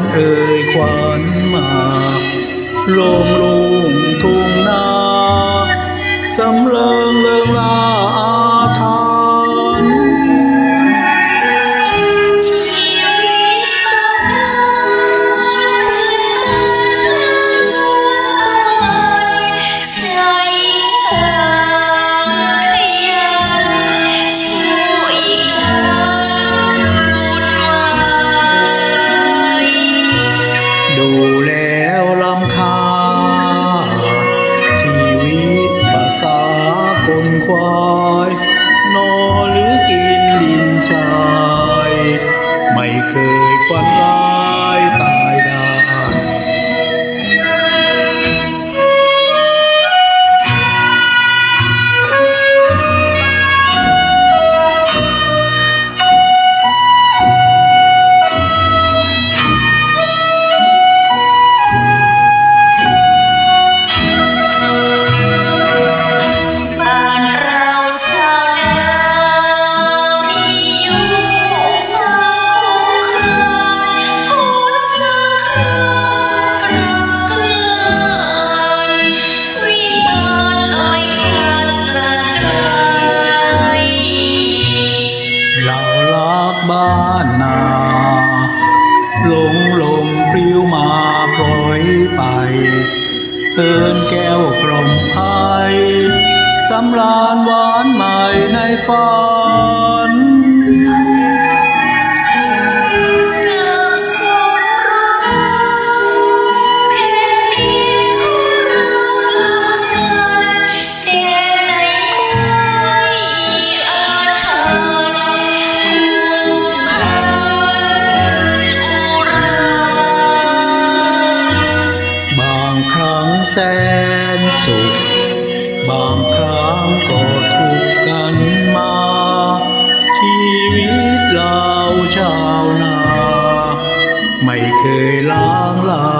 านเอ่ยขวานมาลงลุงทุ่งนาสำลา ดูแล้วลำคาชีวิตภาษาคนควา นนา หลงลมพริ้วมาปล่อยไปเอินแก้วกล่อมไพ่สำรานหวานใหม่ในฝัน แสนสุข บางครั้งก็ทุกข์กันมา ชีวิตเราชาวนา ไม่เคยล้างลานาลาย